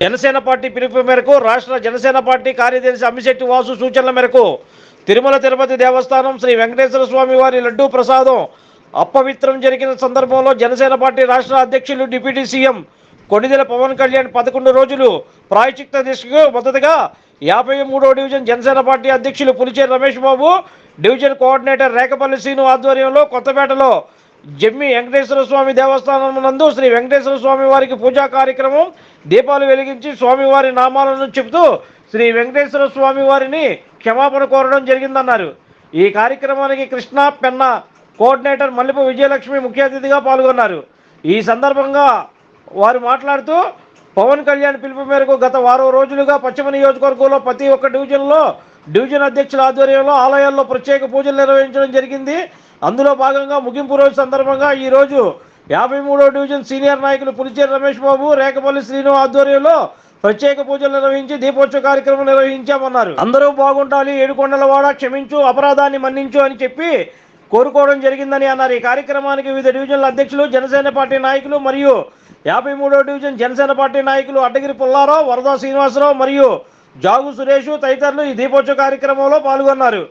Janasena party పిలుపు మేరకు రాష్ట్ర జనసేన పార్టీ కార్యదర్శి అమ్మిశెట్టి వాసు సూచనల మేరకు తిరుమల తిరుపతి దేవస్థానం శ్రీ వెంకటేశ్వర స్వామి వారి లడ్డూ ప్రసాదం అప్పవిత్రం జరిగిన సందర్భంలో జనసేన పార్టీ రాష్ట్ర అధ్యక్షులు డిప్యూటీ సీఎం కొణిదెల పవన్ కళ్యాణ్ పదకొండు రోజులు ప్రాయచిత్త దిశకు మొదటగా యాభై మూడో డివిజన్ జనసేన పార్టీ అధ్యక్షులు పులిచేరి రమేష్ బాబు డివిజన్ కోఆర్డినేటర్ రేఖపల్లి శ్రీను ఆధ్వర్యంలో కొత్తపేటలో జమ్మి వెంకటేశ్వర స్వామి దేవస్థానం నందు శ్రీ వెంకటేశ్వర స్వామి వారికి పూజా కార్యక్రమం దీపాలు వెలిగించి స్వామివారి నామాలను చెబుతూ శ్రీ వెంకటేశ్వర స్వామి వారిని క్షమాపణ కోరడం జరిగిందన్నారు. ఈ కార్యక్రమానికి కృష్ణ పెన్న కోఆర్డినేటర్ మల్లెపు విజయలక్ష్మి ముఖ్య అతిథిగా పాల్గొన్నారు. ఈ సందర్భంగా వారు మాట్లాడుతూ పవన్ కళ్యాణ్ పిలుపు మేరకు గత వారం రోజులుగా పశ్చిమ నియోజకవర్గంలో ప్రతి ఒక్క డివిజన్లో డివిజన్ అధ్యక్షుల ఆధ్వర్యంలో ఆలయాల్లో ప్రత్యేక పూజలు నిర్వహించడం జరిగింది. అందులో భాగంగా ముగింపు రోజు సందర్భంగా ఈ రోజు యాభై మూడో డివిజన్ సీనియర్ నాయకులు పులిచేరి రమేష్ బాబు రేకపల్లి శ్రీను ఆధ్వర్యంలో ప్రత్యేక పూజలు నిర్వహించి దీపోత్సవ కార్యక్రమం నిర్వహించామన్నారు. అందరూ బాగుండాలి ఏడుకొండలవాడ క్షమించు అపరాధాన్ని మన్నించు అని చెప్పి కోరుకోవడం జరిగిందని అన్నారు. ఈ కార్యక్రమానికి వివిధ డివిజన్ల అధ్యక్షులు జనసేన పార్టీ నాయకులు మరియు యాభై మూడో డివిజన్ జనసేన పార్టీ నాయకులు అడ్డగిరి పుల్లారావు వరదా శ్రీనివాసరావు మరియు జాగు సురేష్ తదితరులు ఈ దీపోత్సవ కార్యక్రమంలో పాల్గొన్నారు.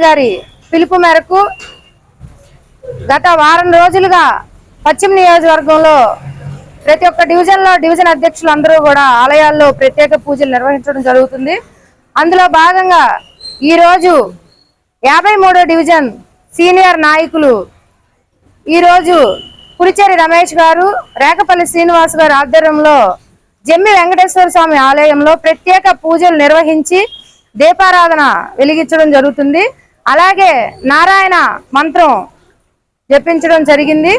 కళ్యాణ్ గారి పిలుపు మేరకు గత వారం రోజులుగా పశ్చిమ నియోజకవర్గంలో ప్రతి ఒక్క డివిజన్లో డివిజన్ అధ్యక్షులు అందరూ కూడా ఆలయాల్లో ప్రత్యేక పూజలు నిర్వహించడం జరుగుతుంది. అందులో భాగంగా ఈరోజు యాభై మూడో డివిజన్ సీనియర్ నాయకులు ఈరోజు పులిచేరి రమేష్ గారు రేకపల్లి శ్రీనివాస్ గారి ఆధ్వర్యంలో జమ్మి వెంకటేశ్వర స్వామి ఆలయంలో ప్రత్యేక పూజలు నిర్వహించి దీపారాధన వెలిగించడం జరుగుతుంది. అలాగే నారాయణ మంత్రం జపించడం జరిగింది.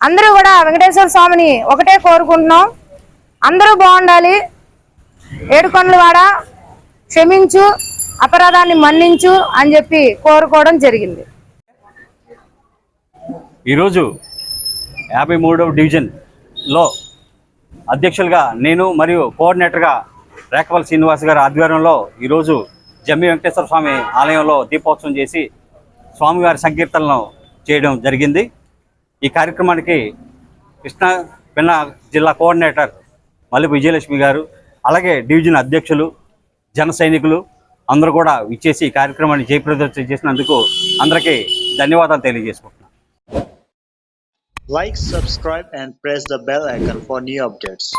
అందరూ కూడా వెంకటేశ్వర స్వామిని ఒకటే కోరుకుంటున్నాం. అందరూ బాగుండాలి. ఏడుకొండలవాడ క్షమించు అపరాధాన్ని మన్నించు అని చెప్పి కోరుకోవడం జరిగింది. ఈరోజు యాభై మూడవ డివిజన్లో అధ్యక్షులుగా నేను మరియు కోఆర్డినేటర్గా రేఖపల్లి శ్రీనివాస్ గారి ఆధ్వర్యంలో ఈరోజు జమ్మి వెంకటేశ్వర స్వామి ఆలయంలో దీపోత్సవం చేసి స్వామివారి సంకీర్తనలు చేయడం జరిగింది. ఈ కార్యక్రమానికి కృష్ణా పిన్న జిల్లా కోఆర్డినేటర్ మల్లెపు విజయలక్ష్మి గారు అలాగే డివిజన్ అధ్యక్షులు జన సైనికులు అందరూ కూడా ఇచ్చేసి ఈ కార్యక్రమాన్ని జయప్రదర్శన చేసినందుకు అందరికీ ధన్యవాదాలు తెలియజేసుకుంటున్నాను. Like subscribe and press the bell icon for new updates